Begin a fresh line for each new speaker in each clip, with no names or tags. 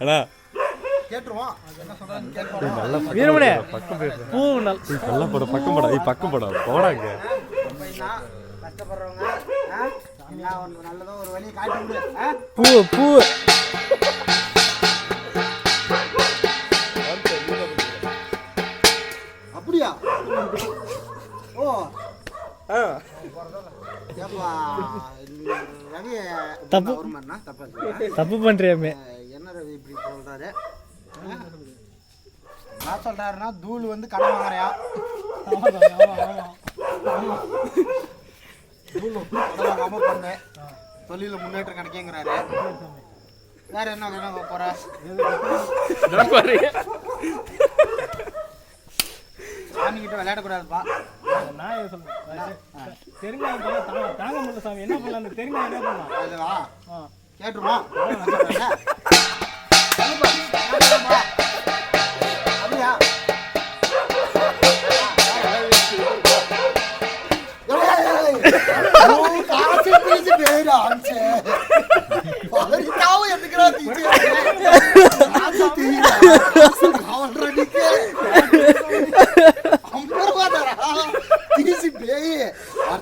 அண்ணா.
வீரமணி பூ நல்
நல்ல படம் பக்கம் படம் ஏய் பக்கம் படம் போடாங்க?
பூ பூ.
அப்படியா? ஓ
தப்பு.
தப்பா
பண்றியாமே.
என்ன ரவி இப்படி சொல்றாரு? என்ன சொல்றாருன்னா தூள் வந்து கடன் வாங்குறியா? தூள் கடன் வாங்காம பண்ணு. தொழில முன்னேற்றம் கிடைக்குங்கிறாரு. வேற என்ன வேணும் போற? சாமி கிட்ட விளையாடக்கூடாதுப்பா.
நான் எது சொல்றேன் தெருங்காயம் பண்ண தாங்க தாங்க முடியல சாமி என்ன பண்ணலாம் அந்த தெருங்காயம் என்ன பண்ணலாம்
அதுவா
ஆ.
கேட்டுருமா அப்படியா காசு తీసి పేయి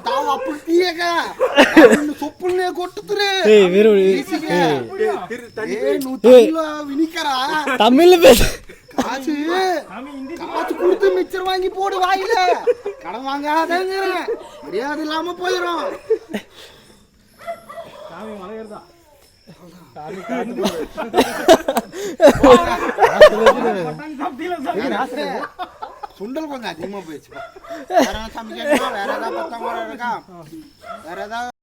తావు అప్పుడు తీయక సొప్పుల్నే కొట్టుతురే
ஏய் வீரமணி
తీసిగా. ఏ నువ్వు తమిళ వినికరా
தமிழ்ல பேச
காசு
சாமி இந்தி
காசு கொடுத்து மிச்சர் வாங்கி போடு வாயில கடன் வாங்காதங்கிறேன் மரியாதை இல்லாம போயிடும்
சாமி மலையறதா சாமி காத்து சாமி
சுண்டல் கொஞ்சம் அதிகமாக போயிடுச்சு வேற ஏதாவது வேற ஏதாவது பத்தம் இருக்கா? வேற ஏதாவது